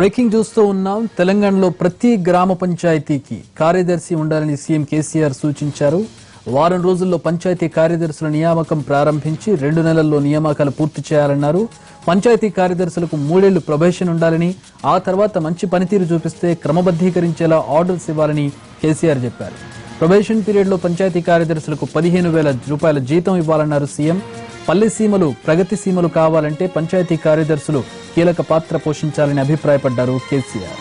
Breaking చూస్తూ ఉన్నాం. తెలంగాణలో ప్రతి గ్రామ పంచాయతీకి కార్యదర్శి ఉండాలని సీఎం కేసీఆర్ సూచించారు. వారం రోజుల్లో పంచాయతీ కార్యదర్శుల నియామకం ప్రారంభించి రెండు నెలల్లో నియామకాలు పూర్తి చేయాలన్నారు. పంచాయతీ కార్యదర్శులకు మూడేళ్ళు ప్రొబేషన్ ఉండాలని ఆ తర్వాత మంచి పనితీరు చూపిస్తే క్రమబద్ధీకరించేలా ఆర్డర్స్ ఇవ్వాలని కేసీఆర్ చెప్పారు. ప్రొబేషన్ పీరియడ్లో పంచాయతీ కార్యదర్శులకు పదిహేను వేల రూపాయల జీతం ఇవ్వాలన్నారు సీఎం. పల్లె సీమలు ప్రగతి సీమలు కావాలంటే పంచాయతీ కార్యదర్శులు కీలక పాత్ర పోషించాలని అభిప్రాయపడ్డారు కేసీఆర్.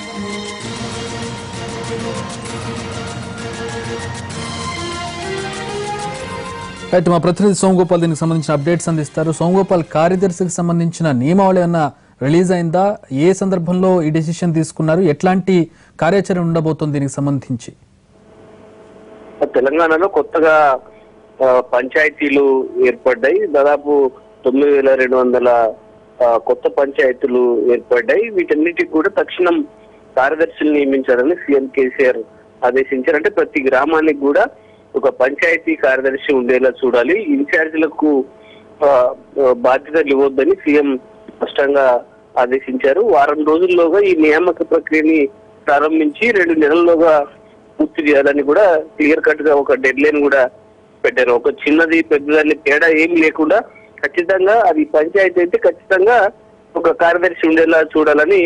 అయితే మా ప్రతినిధి సోమగోపాల్ దీనికి సంబంధించిన అప్డేట్స్ అందిస్తారు. సోమగోపాల్ కార్యదర్శికి సంబంధించిన నియమావళి అన్న రిలీజ్ అయిందా? ఏ సందర్భంలో ఈ డెసిషన్ తీసుకున్నారు? ఎట్లాంటి కార్యాచరణ ఉండబోతుంది దీనికి సంబంధించి? తెలంగాణలో కొత్తగా పంచాయతీలు ఏర్పడ్డాయి. దాదాపు తొమ్మిది వేల రెండు వందల కొత్త పంచాయతీలు ఏర్పడ్డాయి. వీటన్నిటికి కూడా తక్షణం కార్యదర్శులు నియమించాలని సీఎం కేసీఆర్ ఆదేశించారు అంటే ప్రతి గ్రామానికి కూడా ఒక పంచాయతీ కార్యదర్శి ఉండేలా చూడాలి. ఇన్ఛార్జీలకు బాధ్యతలు ఇవ్వద్దని సీఎం స్పష్టంగా ఆదేశించారు. వారం రోజుల్లోగా ఈ నియామక ప్రక్రియని ప్రారంభించి రెండు నెలల్లోగా పూర్తి చేయాలని కూడా క్లియర్ కట్గా ఒక డెడ్ లైన్ కూడా పెట్టారు. ఒక చిన్నది పెద్దదాన్ని తేడా ఏం లేకుండా ఖచ్చితంగా అది పంచాయతీ అయితే ఖచ్చితంగా ఒక కార్యదర్శి ఉండేలా చూడాలని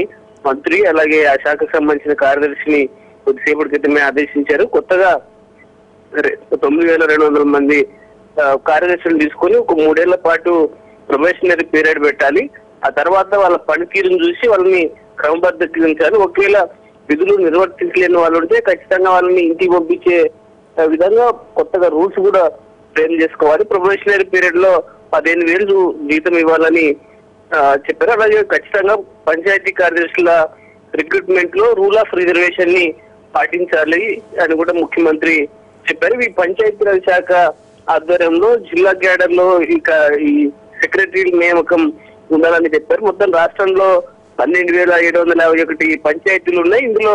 మంత్రి అలాగే ఆ శాఖకు సంబంధించిన కార్యదర్శిని కొద్దిసేపటి క్రితమే ఆదేశించారు. కొత్తగా తొమ్మిది వేల రెండు వందల మంది కార్యదర్శులు తీసుకొని ఒక మూడేళ్ళ పాటు ప్రొబేషనరీ పీరియడ్ పెట్టాలి. ఆ తర్వాత వాళ్ళ పనితీరును చూసి వాళ్ళని క్రమబద్ధీకరించాలి. ఒకవేళ విధులు నిర్వర్తించలేని వాళ్ళు ఉంటే ఖచ్చితంగా వాళ్ళని ఇంటికి పంపించే విధంగా కొత్తగా రూల్స్ కూడా ఫ్రేమ్ చేసుకోవాలి. ప్రొబేషనరీ పీరియడ్లో పదిహేను వేలు జీతం ఇవ్వాలని చెప్పారు. అలాగే ఖచ్చితంగా పంచాయతీ కార్యదర్శుల రిక్రూట్మెంట్లో రూల్ ఆఫ్ రిజర్వేషన్ని పాటించాలి అని కూడా ముఖ్యమంత్రి చెప్పారు. ఈ పంచాయతీరాజ్ శాఖ ఆధ్వర్యంలో జిల్లా క్యాడర్లో ఇక ఈ సెక్రటరీ నియామకం ఉండాలని చెప్పారు. మొత్తం రాష్ట్రంలో పన్నెండు వేల ఏడు వందల యాభై ఒకటి పంచాయతీలు ఉన్నాయి. ఇందులో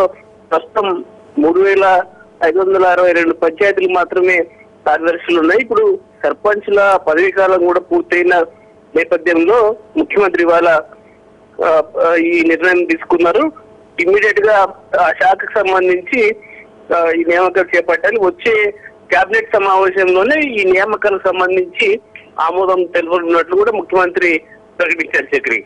ప్రస్తుతం మూడు వేల ఐదు వందల అరవై రెండు పంచాయతీలు మాత్రమే కార్యదర్శులు ఉన్నాయి ఇప్పుడు సర్పంచ్ల పదవీ కాలం కూడా పూర్తయిన నేపథ్యంలో ముఖ్యమంత్రి ఇవాళ ఈ నిర్ణయం తీసుకున్నారు. ఇమ్మీడియట్గా ఆ శాఖకు సంబంధించి ఈ నియామకాలు చేపట్టాలి. వచ్చే కేబినెట్ సమావేశంలోనే ఈ నియామకాలకు సంబంధించి ఆమోదం తెలుపనున్నట్లు కూడా ముఖ్యమంత్రి ప్రకటించారు చక్రి